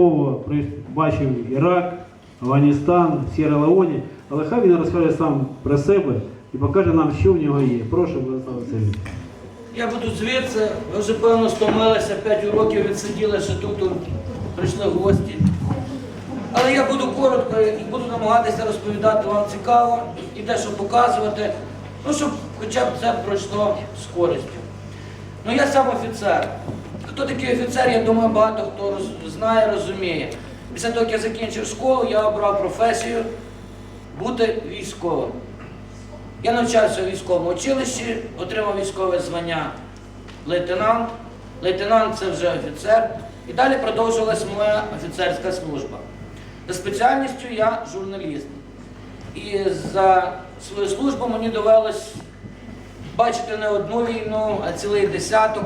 військового, бачив Ірак, Афганістан, Сєра Леоні, але хай він розкаже сам про себе і покаже нам, що в нього є. Прошу, Владислав Васильович. Я буду звідси, ви вже певно стомилися, 5 уроків відсиділи, ще тут, прийшли гості. Але я буду коротко і буду намагатися розповідати вам цікаво і дещо показувати, ну щоб хоча б це пройшло з користю. Ну я сам офіцер. Хто такий офіцер, я думаю, багато хто знає, розуміє. Після того, як я закінчив школу, я обрав професію бути військовим. Я навчався у військовому училищі, отримав військове звання лейтенант. Лейтенант це вже офіцер. І далі продовжувалась моя офіцерська служба. За спеціальністю я журналіст. І за свою службу мені довелось бачити не одну війну, а цілий десяток,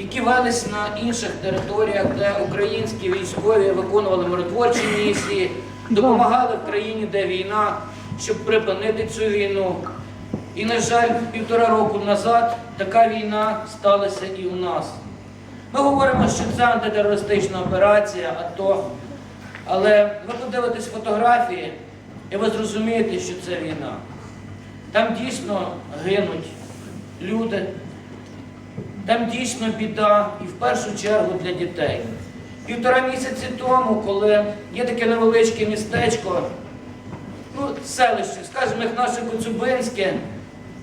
які велись на інших територіях, де українські військові виконували миротворчі місії, допомагали в країні, де війна, щоб припинити цю війну. І, на жаль, півтора року назад така війна сталася і у нас. Ми говоримо, що це антитерористична операція, АТО. Але ви подивитесь фотографії, і ви зрозумієте, що це війна. Там дійсно гинуть люди, там дійсно біда і в першу чергу для дітей. Півтора місяці тому, коли є таке невеличке містечко, ну, селище, скажімо, як наше Коцюбинське,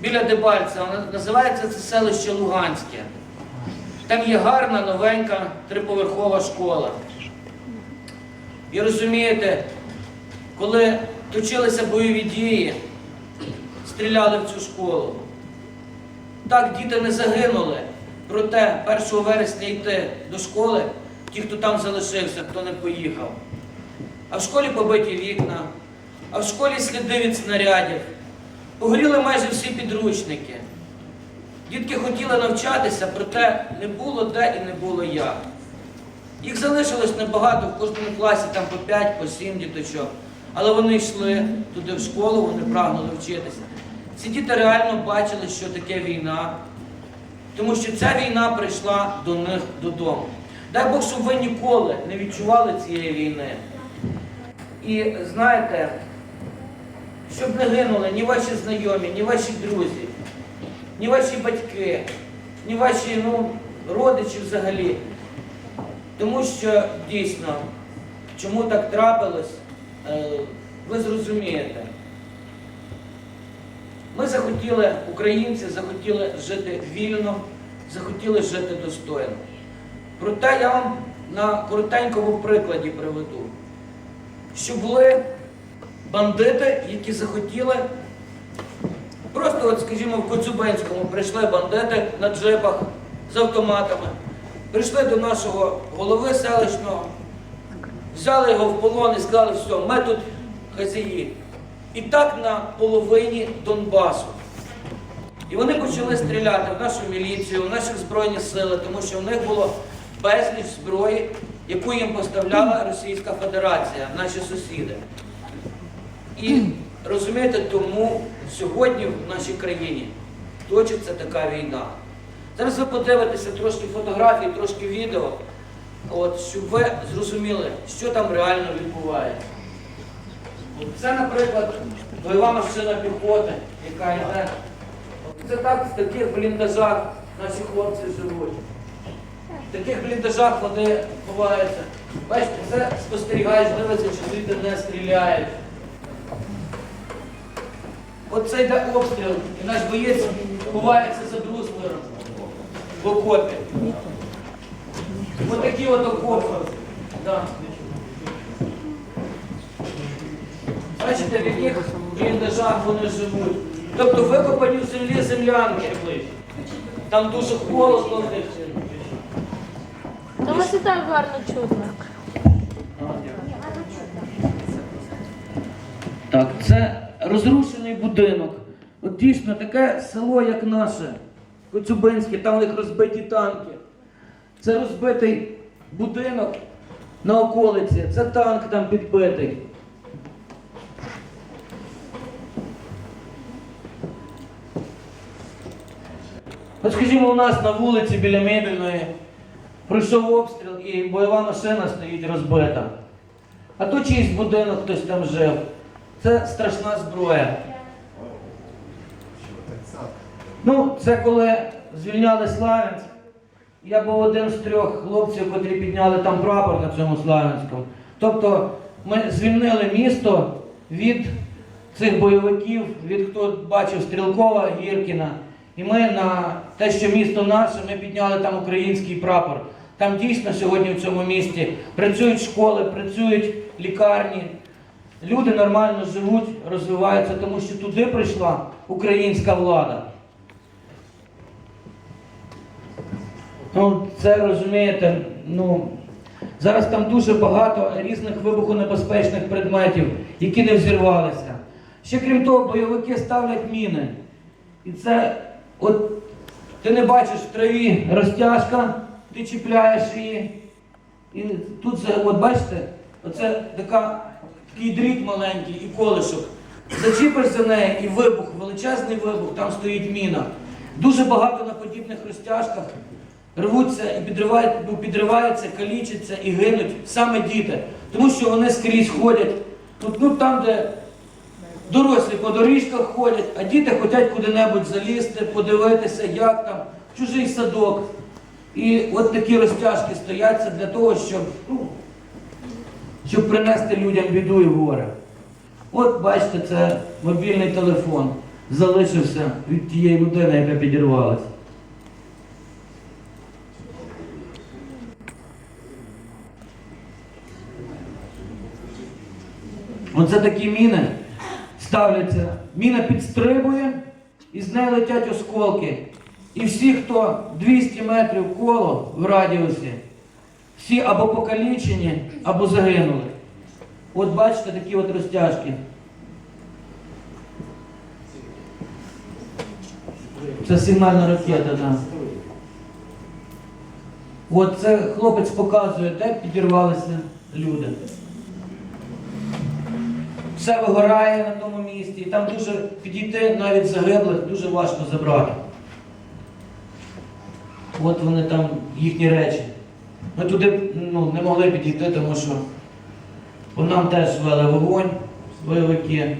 біля Дебальця, називається це селище Луганське. Там є гарна, новенька триповерхова школа. І розумієте, коли точилися бойові дії, стріляли в цю школу. Так, діти не загинули. Проте 1 вересня йти до школи, ті, хто там залишився, хто не поїхав. А в школі побиті вікна, а в школі сліди від снарядів. Погоріли майже всі підручники. Дітки хотіли навчатися, проте не було де і не було як. Їх залишилось небагато, в кожному класі там по 5, по 7 діточок. Але вони йшли туди в школу, вони прагнули вчитися. Ці діти реально бачили, що таке війна, тому що ця війна прийшла до них додому. Дай Бог, щоб ви ніколи не відчували цієї війни. І знаєте, щоб не гинули ні ваші знайомі, ні ваші друзі, ні ваші батьки, ні ваші ну, родичі взагалі. Тому що дійсно, чому так трапилось, е, ви зрозумієте. Ми захотіли, українці захотіли жити вільно, захотіли жити достойно. Проте я вам на коротенькому прикладі приведу, що були бандити, які захотіли, просто, от, скажімо, в Коцюбинському прийшли бандити на джипах з автоматами, прийшли до нашого голови селищного, взяли його в полон і сказали, все, ми тут хазяї. І так на половині Донбасу. І вони почали стріляти в нашу міліцію, в наші збройні сили, тому що в них було безліч зброї, яку їм поставляла Російська Федерація, наші сусіди. І розумієте, тому сьогодні в нашій країні точиться така війна. Зараз ви подивитеся трошки фотографій, трошки відео, от, щоб ви зрозуміли, що там реально відбувається. Це, наприклад, бойова машина піхоти, яка йде. Це так в таких бліндажах наші хлопці живуть. В таких бліндажах вони ховаються. Бачите, це спостерігаєш, дивиться, чи звідти не стріляють. От це йде обстріл, і наш боєць ховається за бруслером в окопі. Ось такі от окопи. Да. Бачите, в яких бліндажах вони живуть. Тобто викопані в землі землянки. Там дуже холодно в них. Та вас і так гарно чутно. Так, це розрушений будинок. От дійсно таке село, як наше, Коцюбинське, там у них розбиті танки. Це розбитий будинок на околиці, це танк там підбитий. Скажімо, у нас на вулиці біля мебельної пройшов обстріл і бойова машина стоїть розбита. А то чийсь будинок хтось там жив. Це страшна зброя. Ну, це коли звільняли Славянськ. Я був один з трьох хлопців, котрі підняли там прапор на цьому Славянському. Тобто ми звільнили місто від цих бойовиків, від хто бачив Стрілкова, Гіркіна. І ми на те, що місто наше, ми підняли там український прапор. Там дійсно сьогодні в цьому місті працюють школи, працюють лікарні. Люди нормально живуть, розвиваються, тому що туди прийшла українська влада. Ну, це розумієте, ну, зараз там дуже багато різних вибухонебезпечних предметів, які не взірвалися. Ще крім того, бойовики ставлять міни. І це, от ти не бачиш в траві розтяжка, ти чіпляєш її. І тут це, от бачите, оце така, такий дріт маленький і колишок. Зачіпиш за неї і вибух, величезний вибух, там стоїть міна. Дуже багато на подібних розтяжках рвуться і підривають, ну, підриваються, калічаться і гинуть саме діти. Тому що вони скрізь ходять. Тут, ну, там, де дорослі по доріжках ходять, а діти хочуть куди-небудь залізти, подивитися, як там, чужий садок. І от такі розтяжки стояться для того, щоб, ну, щоб принести людям біду і горе. От бачите, це мобільний телефон. Залишився від тієї людини, яка підірвалася. Оце такі міни ставляться. Міна підстрибує і з неї летять осколки. І всі, хто 200 метрів коло в радіусі, всі або покалічені, або загинули. От бачите такі от розтяжки. Це сигнальна ракета, так. Да. От це хлопець показує, де підірвалися люди. Все вигорає на тому місці, і там дуже підійти навіть загиблих дуже важко забрати. От вони там, їхні речі. Ми туди ну, не могли підійти, тому що по нам теж вели вогонь бойовики.